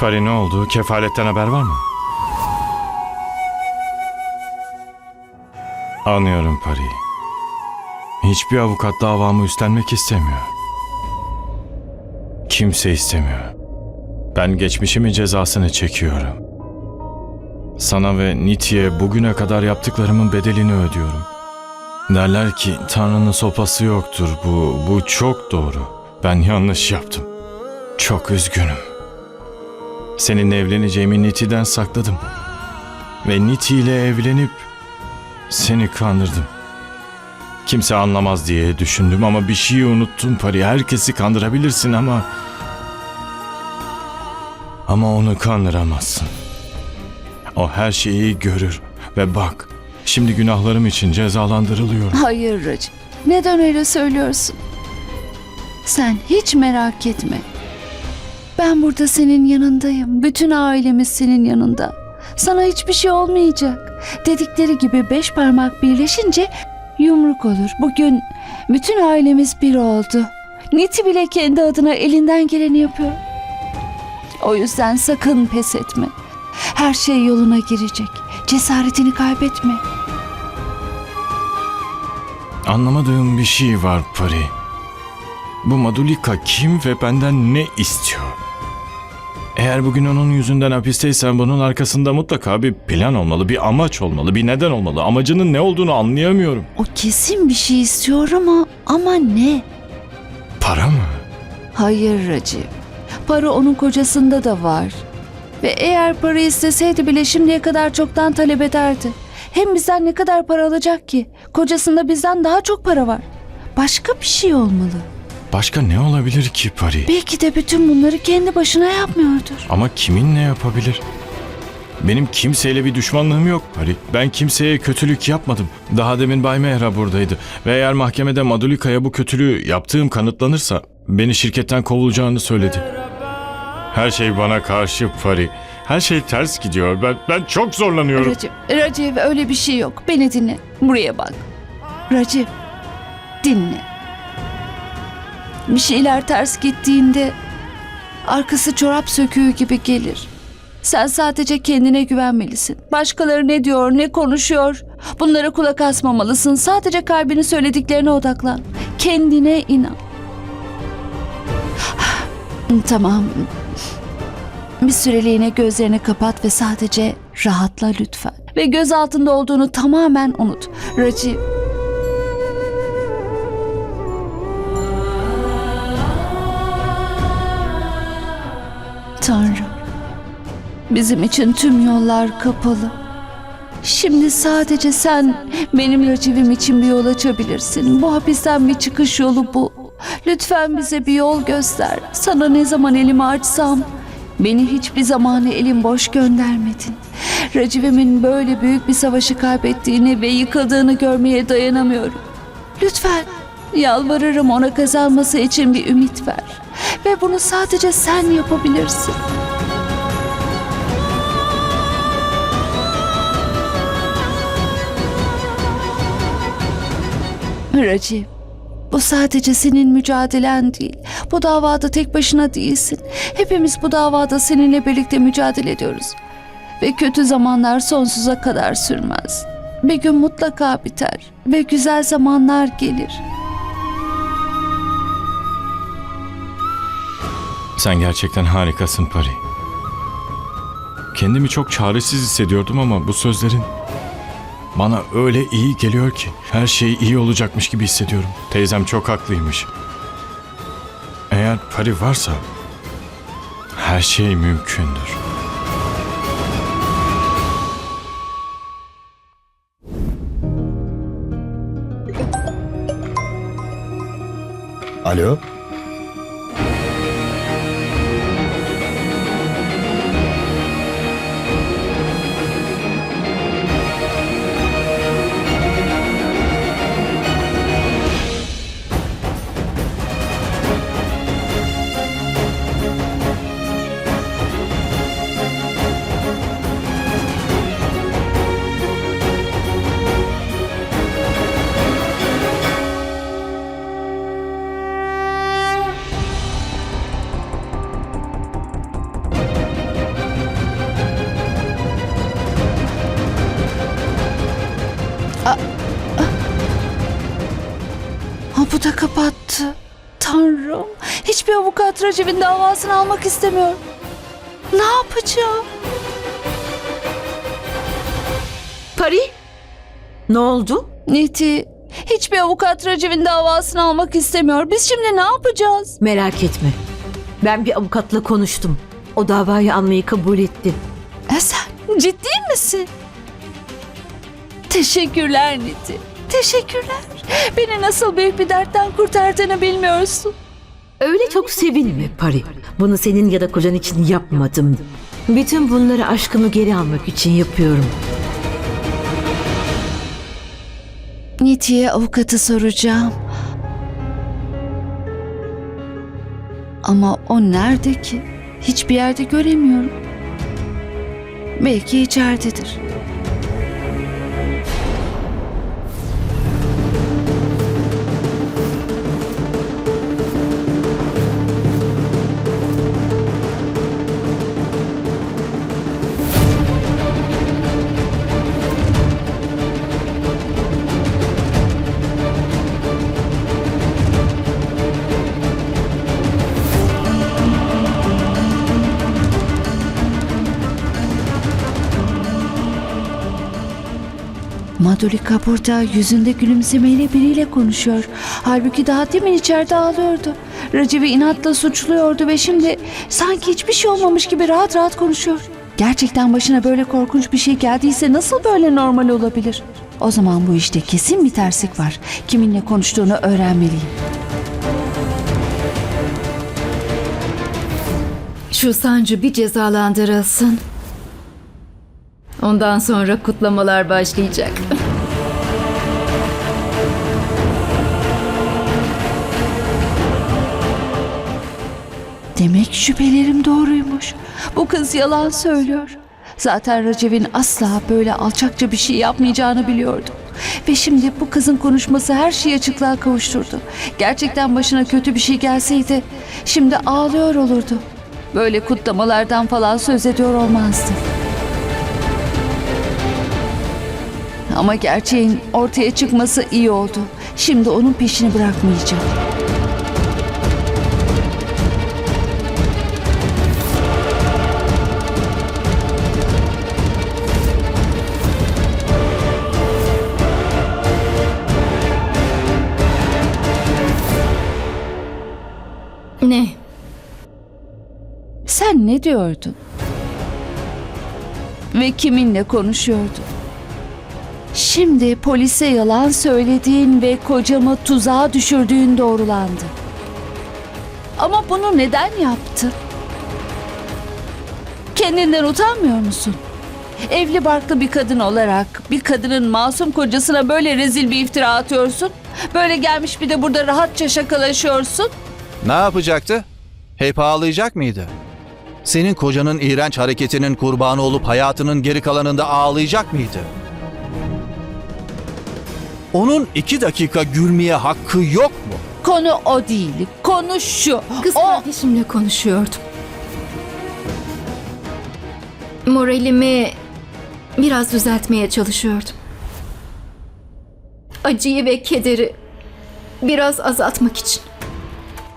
Pari ne oldu? Kefaletten haber var mı? Anlıyorum Pari. Hiçbir avukat davamı üstlenmek istemiyor. Kimse istemiyor. Ben geçmişimin cezasını çekiyorum. Sana ve Niti'ye bugüne kadar yaptıklarımın bedelini ödüyorum. Derler ki Tanrı'nın sopası yoktur. Bu, bu çok doğru. Ben yanlış yaptım. Çok üzgünüm. Seninle evleneceğimi Niti'den sakladım. Ve Niti ile evlenip seni kandırdım. Kimse anlamaz diye düşündüm ama bir şeyi unuttum Pari. Herkesi kandırabilirsin ama... Ama onu kandıramazsın. O her şeyi görür ve bak. Şimdi günahlarım için cezalandırılıyorum. Hayır Racı. Neden öyle söylüyorsun? Sen hiç merak etme. Ben burada senin yanındayım. Bütün ailemiz senin yanında. Sana hiçbir şey olmayacak. Dedikleri gibi beş parmak birleşince yumruk olur. Bugün bütün ailemiz bir oldu. Niti bile kendi adına elinden geleni yapıyor. O yüzden sakın pes etme. Her şey yoluna girecek. Cesaretini kaybetme. Anlamadığım bir şey var Pari. Bu Madulika kim ve benden ne istiyor? Eğer bugün onun yüzünden hapisteysen bunun arkasında mutlaka bir plan olmalı, bir amaç olmalı, bir neden olmalı. Amacının ne olduğunu anlayamıyorum. O kesin bir şey istiyor ama ama ne? Para mı? Hayır Racip. Para onun kocasında da var. Ve eğer para isteseydi bile şimdiye kadar çoktan talep ederdi. Hem bizden ne kadar para alacak ki? Kocasında bizden daha çok para var. Başka bir şey olmalı. Başka ne olabilir ki Pari? Belki de bütün bunları kendi başına yapmıyordur. Ama kimin ne yapabilir? Benim kimseyle bir düşmanlığım yok Pari. Ben kimseye kötülük yapmadım. Daha demin Bay Mehra buradaydı. Ve eğer mahkemede Madulika'ya bu kötülüğü yaptığım kanıtlanırsa beni şirketten kovulacağını söyledi. Her şey bana karşı Pari. Her şey ters gidiyor. Ben ben çok zorlanıyorum. Racip, Racip öyle bir şey yok. Beni dinle. Buraya bak. Racip, dinle. Bir şeyler ters gittiğinde arkası çorap söküğü gibi gelir. Sen sadece kendine güvenmelisin. Başkaları ne diyor, ne konuşuyor? Bunlara kulak asmamalısın. Sadece kalbinin söylediklerine odaklan. Kendine inan. Tamam. Bir süreliğine gözlerini kapat ve sadece rahatla lütfen. Ve göz altında olduğunu tamamen unut. Raci... Bizim için tüm yollar kapalı. Şimdi sadece sen benim racivim için bir yol açabilirsin. Bu hapisten bir çıkış yolu bu. Lütfen bize bir yol göster. Sana ne zaman elimi açsam beni hiçbir zaman elim boş göndermedin. Racivimin böyle büyük bir savaşı kaybettiğini ve yıkıldığını görmeye dayanamıyorum. Lütfen yalvarırım ona kazanması için bir ümit ver. Ve bunu sadece sen yapabilirsin. Raci, bu sadece senin mücadelen değil. Bu davada tek başına değilsin. Hepimiz bu davada seninle birlikte mücadele ediyoruz. Ve kötü zamanlar sonsuza kadar sürmez. Bir gün mutlaka biter ve güzel zamanlar gelir. Sen gerçekten harikasın Pari. Kendimi çok çaresiz hissediyordum ama bu sözlerin bana öyle iyi geliyor ki her şey iyi olacakmış gibi hissediyorum. Teyzem çok haklıymış. Eğer Pari varsa her şey mümkündür. Alo? Tanrım. Hiçbir avukat Recep'in davasını almak istemiyor. Ne yapacağım? Pari? Ne oldu? Niti, hiçbir avukat Recep'in davasını almak istemiyor. Biz şimdi ne yapacağız? Merak etme. Ben bir avukatla konuştum. O davayı almayı kabul etti. E sen ciddi misin? Teşekkürler Niti. Teşekkürler. Beni nasıl büyük bir dertten kurtardığını bilmiyorsun. Öyle çok sevinme Pari. Bunu senin ya da kocan için yapmadım. Bütün bunları aşkımı geri almak için yapıyorum. Niti'ye avukatı soracağım. Ama o nerede ki? Hiçbir yerde göremiyorum. Belki içeridedir. Madhurika burada yüzünde gülümsemeyle biriyle konuşuyor. Halbuki daha demin içeride ağlıyordu. Raciv'i inatla suçluyordu ve şimdi sanki hiçbir şey olmamış gibi rahat rahat konuşuyor. Gerçekten başına böyle korkunç bir şey geldiyse nasıl böyle normal olabilir? O zaman bu işte kesin bir terslik var. Kiminle konuştuğunu öğrenmeliyim. Şu sancı bir cezalandırılsın. Ondan sonra kutlamalar başlayacak. Demek şüphelerim doğruymuş. Bu kız yalan söylüyor. Zaten Recep'in asla böyle alçakça bir şey yapmayacağını biliyordum. Ve şimdi bu kızın konuşması her şeyi açıklığa kavuşturdu. Gerçekten başına kötü bir şey gelseydi şimdi ağlıyor olurdu. Böyle kutlamalardan falan söz ediyor olmazdı. Ama gerçeğin ortaya çıkması iyi oldu. Şimdi onun peşini bırakmayacağım. Ne? Sen ne diyordun? Ve kiminle konuşuyordun? Şimdi polise yalan söylediğin ve kocamı tuzağa düşürdüğün doğrulandı. Ama bunu neden yaptın? Kendinden utanmıyor musun? Evli barklı bir kadın olarak bir kadının masum kocasına böyle rezil bir iftira atıyorsun. Böyle gelmiş bir de burada rahatça şakalaşıyorsun. Ne yapacaktı? Hep ağlayacak mıydı? Senin kocanın iğrenç hareketinin kurbanı olup hayatının geri kalanında ağlayacak mıydı? Onun iki dakika gülmeye hakkı yok mu? Konu o değil. Konu şu. Kız o kardeşimle konuşuyordum. Moralimi biraz düzeltmeye çalışıyordum. Acıyı ve kederi biraz azaltmak için.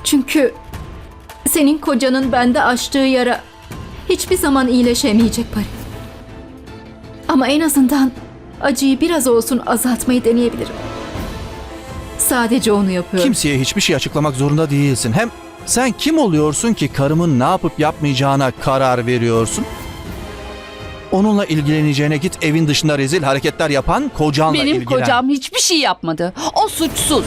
Çünkü senin kocanın bende açtığı yara hiçbir zaman iyileşemeyecek Pari. Ama en azından acıyı biraz olsun azaltmayı deneyebilirim. Sadece onu yapıyorum. Kimseye hiçbir şey açıklamak zorunda değilsin. Hem sen kim oluyorsun ki karımın ne yapıp yapmayacağına karar veriyorsun? Onunla ilgileneceğine git evin dışında rezil hareketler yapan kocanla Benim ilgilen. kocam hiçbir şey yapmadı. O suçsuz.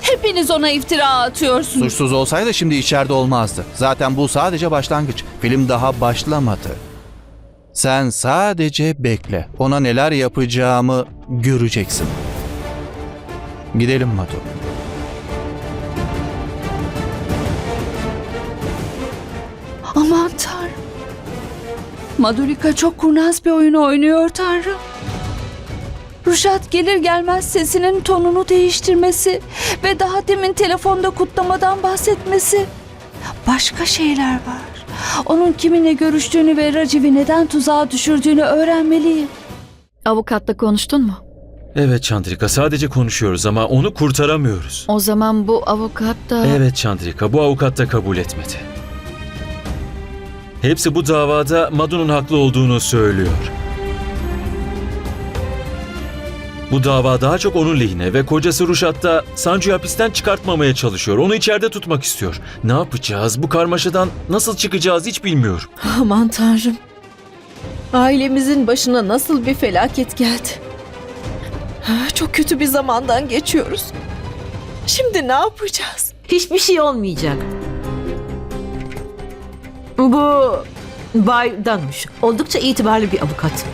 Hepiniz ona iftira atıyorsunuz. Suçsuz olsaydı şimdi içeride olmazdı. Zaten bu sadece başlangıç. Film daha başlamadı. Sen sadece bekle. Ona neler yapacağımı göreceksin. Gidelim Matu. Aman tanrım. Madurika çok kurnaz bir oyun oynuyor tanrım. Ruşat gelir gelmez sesinin tonunu değiştirmesi ve daha demin telefonda kutlamadan bahsetmesi. Başka şeyler var. Onun kiminle görüştüğünü ve Raciv'i neden tuzağa düşürdüğünü öğrenmeliyim. Avukatla konuştun mu? Evet Chandrika sadece konuşuyoruz ama onu kurtaramıyoruz. O zaman bu avukat da... Evet Chandrika bu avukat da kabul etmedi. Hepsi bu davada Madu'nun haklı olduğunu söylüyor. Bu dava daha çok onun lehine ve kocası Ruşat da Sancu'yu hapisten çıkartmamaya çalışıyor. Onu içeride tutmak istiyor. Ne yapacağız? Bu karmaşadan nasıl çıkacağız hiç bilmiyorum. Aman tanrım. Ailemizin başına nasıl bir felaket geldi. Çok kötü bir zamandan geçiyoruz. Şimdi ne yapacağız? Hiçbir şey olmayacak. Bu Bay Danuş oldukça itibarlı bir avukat.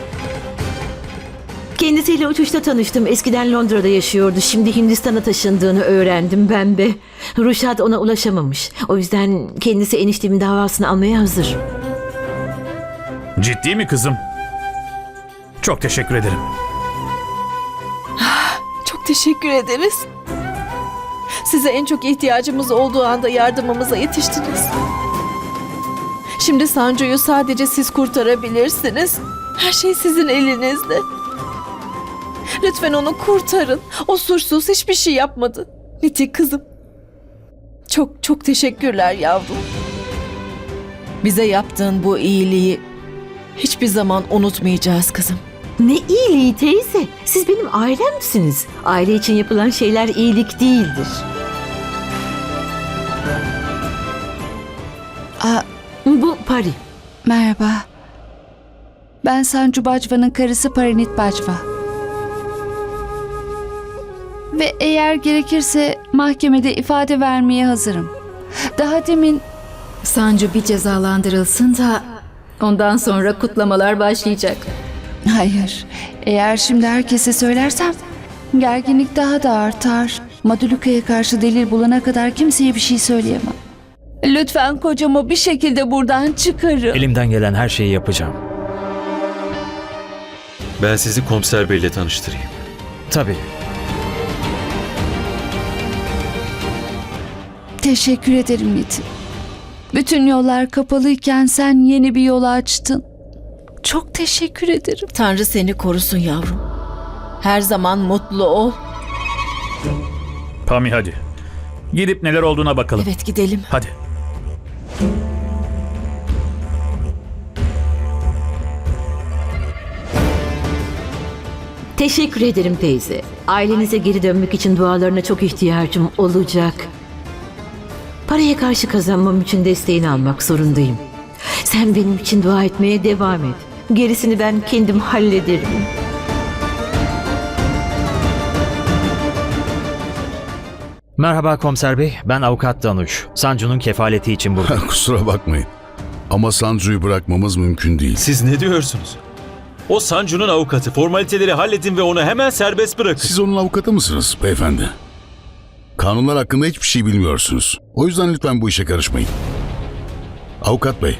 Kendisiyle uçuşta tanıştım. Eskiden Londra'da yaşıyordu. Şimdi Hindistan'a taşındığını öğrendim ben de. Ruşat ona ulaşamamış. O yüzden kendisi eniştemin davasını almaya hazır. Ciddi mi kızım? Çok teşekkür ederim. Çok teşekkür ederiz. Size en çok ihtiyacımız olduğu anda yardımımıza yetiştiniz. Şimdi Sancu'yu sadece siz kurtarabilirsiniz. Her şey sizin elinizde. Lütfen onu kurtarın. O suçsuz hiçbir şey yapmadı. Niti kızım. Çok çok teşekkürler yavrum. Bize yaptığın bu iyiliği hiçbir zaman unutmayacağız kızım. Ne iyiliği teyze. Siz benim ailemsiniz. Aile için yapılan şeyler iyilik değildir. Aa, Bu Pari. merhaba. Ben Sancu Bacva'nın karısı Parinit Bacva. Ve eğer gerekirse mahkemede ifade vermeye hazırım. Daha demin Sancu bir cezalandırılsın da ondan sonra kutlamalar başlayacak. Hayır. Eğer şimdi herkese söylersem gerginlik daha da artar. Maduluka'ya karşı delil bulana kadar kimseye bir şey söyleyemem. Lütfen kocamı bir şekilde buradan çıkarın. Elimden gelen her şeyi yapacağım. Ben sizi komiser beyle tanıştırayım. Tabii. Teşekkür ederim Niti. Bütün yollar kapalıyken sen yeni bir yol açtın. Çok teşekkür ederim. Tanrı seni korusun yavrum. Her zaman mutlu ol. Pami hadi. Gidip neler olduğuna bakalım. Evet gidelim. Hadi. Teşekkür ederim teyze. Ailenize geri dönmek için dualarına çok ihtiyacım olacak. Paraya karşı kazanmam için desteğini almak zorundayım. Sen benim için dua etmeye devam et. Gerisini ben kendim hallederim. Merhaba komiser bey, ben avukat Danuş. Sancu'nun kefaleti için buradayım. Kusura bakmayın. Ama Sancu'yu bırakmamız mümkün değil. Siz ne diyorsunuz? O Sancu'nun avukatı. Formaliteleri halledin ve onu hemen serbest bırakın. Siz onun avukatı mısınız beyefendi? Kanunlar hakkında hiçbir şey bilmiyorsunuz. O yüzden lütfen bu işe karışmayın. Avukat bey,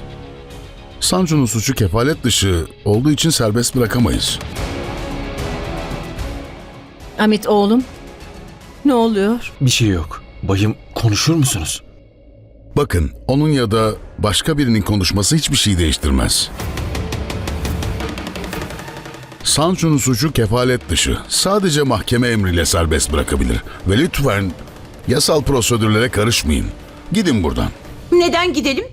Sancu'nun suçu kefalet dışı olduğu için serbest bırakamayız. Amit oğlum. Ne oluyor? Bir şey yok. Bayım konuşur musunuz? Bakın, onun ya da başka birinin konuşması hiçbir şey değiştirmez. Sancu'nun suçu kefalet dışı. Sadece mahkeme emriyle serbest bırakabilir. Ve lütfen yasal prosedürlere karışmayın. Gidin buradan. Neden gidelim?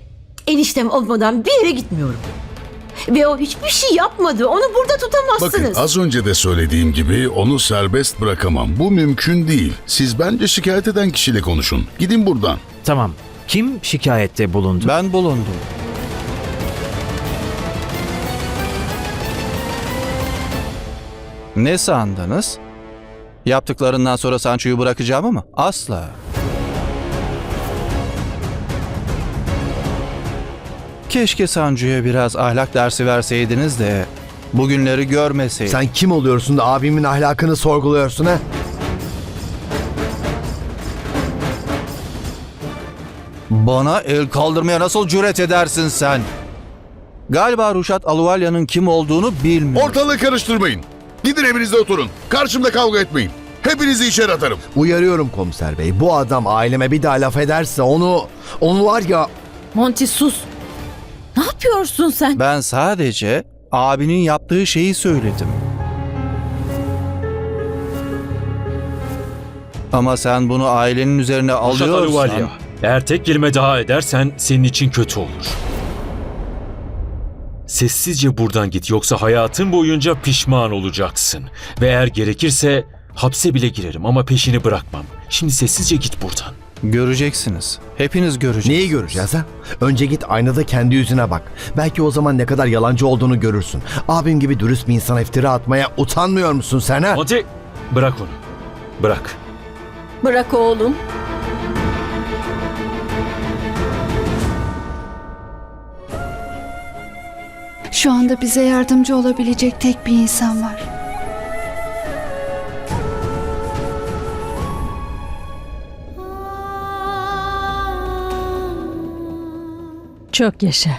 Eniştem olmadan bir yere gitmiyorum. Ve o hiçbir şey yapmadı. Onu burada tutamazsınız. Bakın az önce de söylediğim gibi onu serbest bırakamam. Bu mümkün değil. Siz bence şikayet eden kişiyle konuşun. Gidin buradan. tamam, kim şikayette bulundu? Ben bulundum. Ne sandınız? Yaptıklarından sonra Sancho'yu bırakacağım mı? Asla. Keşke Sancu'ya biraz ahlak dersi verseydiniz de bugünleri görmeseydi. Sen kim oluyorsun da abimin ahlakını sorguluyorsun ha? Bana el kaldırmaya nasıl cüret edersin sen? Galiba Ruşat Aluvalya'nın kim olduğunu bilmiyor. Ortalığı karıştırmayın. Gidin evinizde oturun. Karşımda kavga etmeyin. Hepinizi içeri atarım. Uyarıyorum komiser bey. Bu adam aileme bir daha laf ederse onu... Onu var ya... Monty sus. Ne yapıyorsun sen? Ben sadece abinin yaptığı şeyi söyledim. Ama sen bunu ailenin üzerine alıyorsan... Aluvalya, eğer tek kelime daha edersen senin için kötü olur. Sessizce buradan git yoksa hayatın boyunca pişman olacaksın. Ve eğer gerekirse hapse bile girerim ama peşini bırakmam. Şimdi sessizce git buradan. Göreceksiniz. Hepiniz göreceksiniz. Neyi göreceğiz ha? Önce git aynada kendi yüzüne bak. Belki o zaman ne kadar yalancı olduğunu görürsün. Abim gibi dürüst bir insana iftira atmaya utanmıyor musun sen ha? Monty bırak onu. Bırak. Bırak oğlum. Şu anda bize yardımcı olabilecek tek bir insan var. Çok yaşa.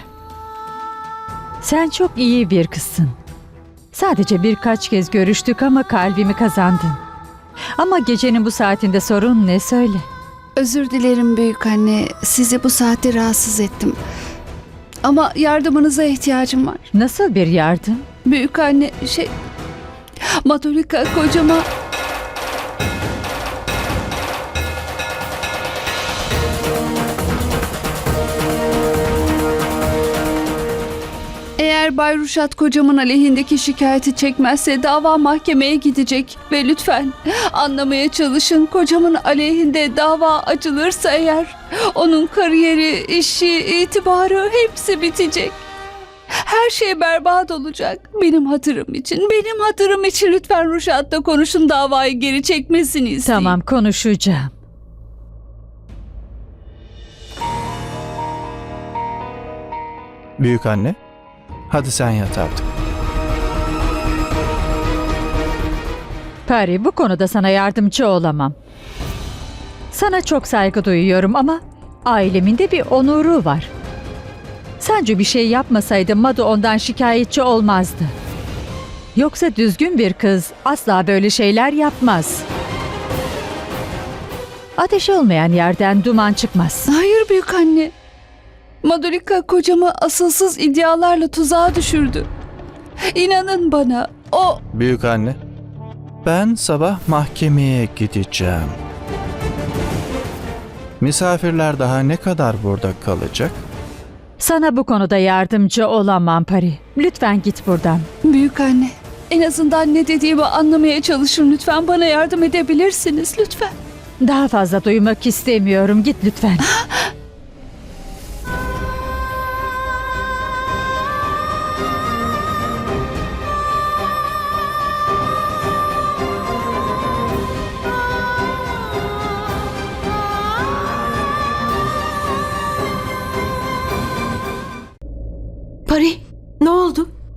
Sen çok iyi bir kızsın. Sadece birkaç kez görüştük ama kalbimi kazandın. Ama gecenin bu saatinde sorun ne söyle? Özür dilerim büyük anne. Sizi bu saatte rahatsız ettim. Ama yardımınıza ihtiyacım var. Nasıl bir yardım? Büyük anne şey Madolika kocama Eğer Bay Ruşat kocamın aleyhindeki şikayeti çekmezse dava mahkemeye gidecek ve lütfen anlamaya çalışın kocamın aleyhinde dava açılırsa eğer onun kariyeri, işi, itibarı hepsi bitecek. Her şey berbat olacak. Benim hatırım için, benim hatırım için lütfen Ruşat'la konuşun davayı geri çekmesini isteyin. Tamam konuşacağım. Büyük anne. Hadi sen yat artık. Pari bu konuda sana yardımcı olamam. Sana çok saygı duyuyorum ama ailemin de bir onuru var. Sence bir şey yapmasaydı Madu ondan şikayetçi olmazdı. Yoksa düzgün bir kız asla böyle şeyler yapmaz. Ateş olmayan yerden duman çıkmaz. Hayır büyük anne. Madolika kocamı asılsız iddialarla tuzağa düşürdü. İnanın bana o Büyük anne. Ben sabah mahkemeye gideceğim. Misafirler daha ne kadar burada kalacak? Sana bu konuda yardımcı olamam Pari. Lütfen git buradan. büyük anne. En azından ne dediğimi anlamaya çalışın lütfen. Bana yardım edebilirsiniz lütfen. Daha fazla duymak istemiyorum. Git lütfen.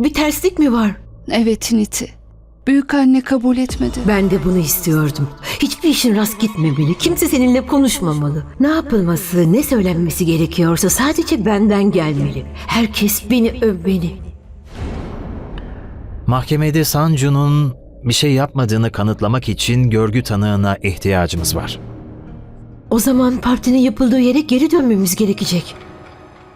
Bir terslik mi var? Evet Niti. Büyük anne kabul etmedi. Ben de bunu istiyordum. Hiçbir işin rast gitmemeli. Kimse seninle konuşmamalı. Ne yapılması, ne söylenmesi gerekiyorsa sadece benden gelmeli. Herkes beni övmeli. Mahkemede Sancu'nun bir şey yapmadığını kanıtlamak için görgü tanığına ihtiyacımız var. O zaman partinin yapıldığı yere geri dönmemiz gerekecek.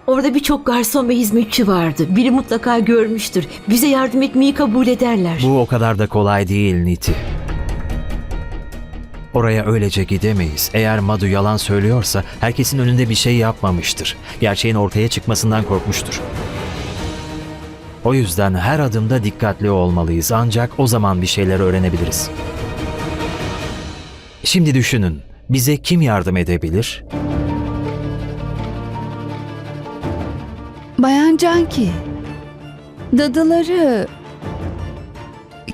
Orada birçok garson ve hizmetçi vardı. Biri mutlaka görmüştür. Bize yardım etmeyi kabul ederler. Bu o kadar da kolay değil Niti. Oraya öylece gidemeyiz. Eğer Madu yalan söylüyorsa herkesin önünde bir şey yapmamıştır. Gerçeğin ortaya çıkmasından korkmuştur. O yüzden her adımda dikkatli olmalıyız ancak o zaman bir şeyler öğrenebiliriz. Şimdi düşünün. Bize kim yardım edebilir? Canki. Dadıları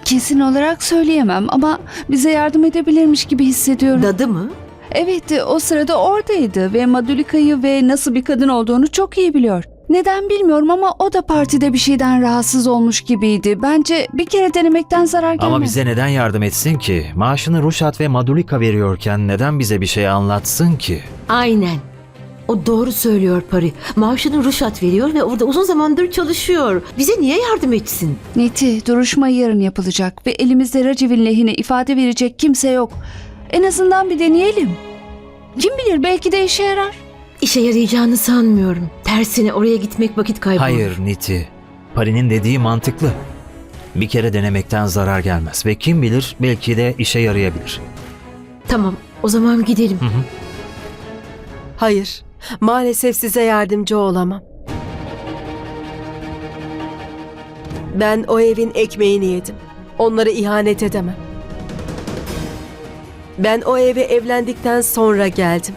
kesin olarak söyleyemem ama bize yardım edebilirmiş gibi hissediyorum. Dadı mı? Evet, o sırada oradaydı ve Madulika'yı ve nasıl bir kadın olduğunu çok iyi biliyor. Neden bilmiyorum ama o da partide bir şeyden rahatsız olmuş gibiydi. Bence bir kere denemekten zarar gelmez. Ama bize neden yardım etsin ki? Maaşını Ruşat ve Madulika veriyorken neden bize bir şey anlatsın ki? Aynen. O doğru söylüyor Pari. Maaşını Ruşat veriyor ve orada uzun zamandır çalışıyor. Bize niye yardım etsin? Neti, duruşma yarın yapılacak ve elimizde Raciv'in lehine ifade verecek kimse yok. En azından bir deneyelim. Kim bilir belki de işe yarar. İşe yarayacağını sanmıyorum. Tersine oraya gitmek vakit kaybı. Hayır Niti. Pari'nin dediği mantıklı. Bir kere denemekten zarar gelmez ve kim bilir belki de işe yarayabilir. Tamam. O zaman gidelim. Hayır. Maalesef size yardımcı olamam. Ben o evin ekmeğini yedim. Onlara ihanet edemem. Ben o eve evlendikten sonra geldim.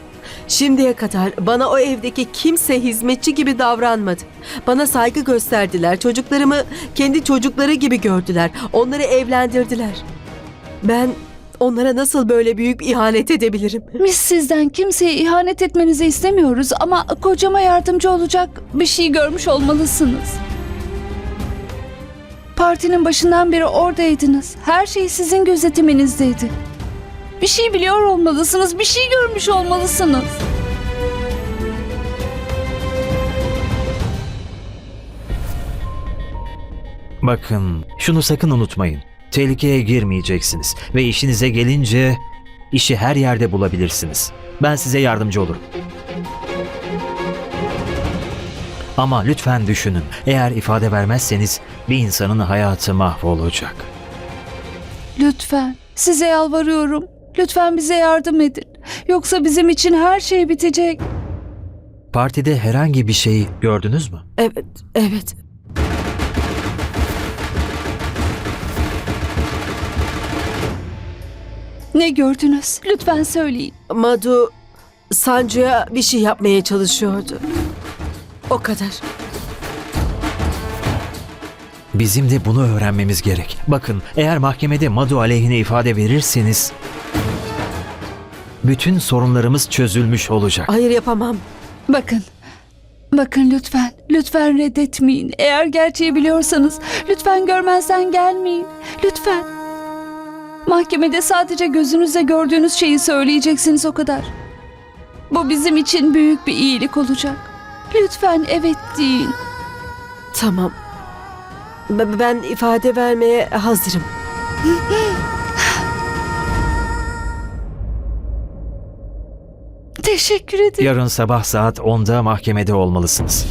Şimdiye kadar bana o evdeki kimse hizmetçi gibi davranmadı. Bana saygı gösterdiler. Çocuklarımı kendi çocukları gibi gördüler. Onları evlendirdiler. Ben onlara nasıl böyle büyük bir ihanet edebilirim? Biz sizden kimseye ihanet etmenizi istemiyoruz ama kocama yardımcı olacak bir şey görmüş olmalısınız. Partinin başından beri oradaydınız. Her şey sizin gözetiminizdeydi. Bir şey biliyor olmalısınız, bir şey görmüş olmalısınız. Bakın, şunu sakın unutmayın. Tehlikeye girmeyeceksiniz ve işinize gelince işi her yerde bulabilirsiniz. Ben size yardımcı olurum. Ama lütfen düşünün. Eğer ifade vermezseniz bir insanın hayatı mahvolacak. Lütfen, size yalvarıyorum. Lütfen bize yardım edin. Yoksa bizim için her şey bitecek. Partide herhangi bir şeyi gördünüz mü? Evet, evet. Ne gördünüz? Lütfen söyleyin. Madu Sancu'ya bir şey yapmaya çalışıyordu. O kadar. Bizim de bunu öğrenmemiz gerek. Bakın, eğer mahkemede Madu aleyhine ifade verirseniz bütün sorunlarımız çözülmüş olacak. Hayır yapamam. Bakın. Bakın lütfen. Lütfen reddetmeyin. Eğer gerçeği biliyorsanız lütfen görmezden gelmeyin. Lütfen. Mahkemede sadece gözünüzle gördüğünüz şeyi söyleyeceksiniz o kadar. Bu bizim için büyük bir iyilik olacak. Lütfen evet deyin. Tamam. B- Ben ifade vermeye hazırım. Teşekkür ederim. Yarın sabah saat 10'da mahkemede olmalısınız.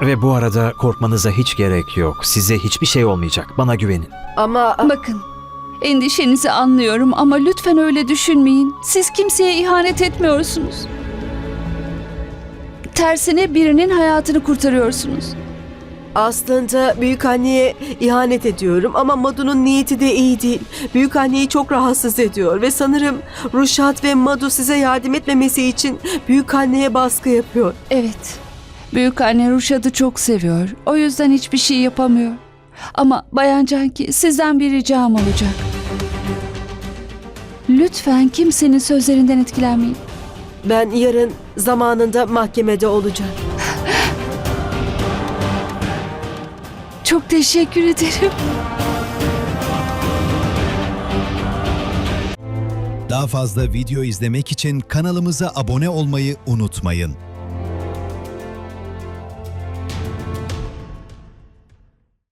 Ve bu arada korkmanıza hiç gerek yok. Size hiçbir şey olmayacak. Bana güvenin. Ama Bakın. Endişenizi anlıyorum ama lütfen öyle düşünmeyin. Siz kimseye ihanet etmiyorsunuz. Tersine birinin hayatını kurtarıyorsunuz. aslında büyük anneye ihanet ediyorum ama Madu'nun niyeti de iyi değil. Büyük anneyi çok rahatsız ediyor ve sanırım Ruşat ve Madu size yardım etmemesi için büyük anneye baskı yapıyor. Evet. Büyük anne Ruşad'ı çok seviyor. O yüzden hiçbir şey yapamıyor. Ama Bayan Canki sizden bir ricam olacak. Lütfen kimsenin sözlerinden etkilenmeyin. Ben yarın zamanında mahkemede olacağım. Çok teşekkür ederim. Daha fazla video izlemek için kanalımıza abone olmayı unutmayın.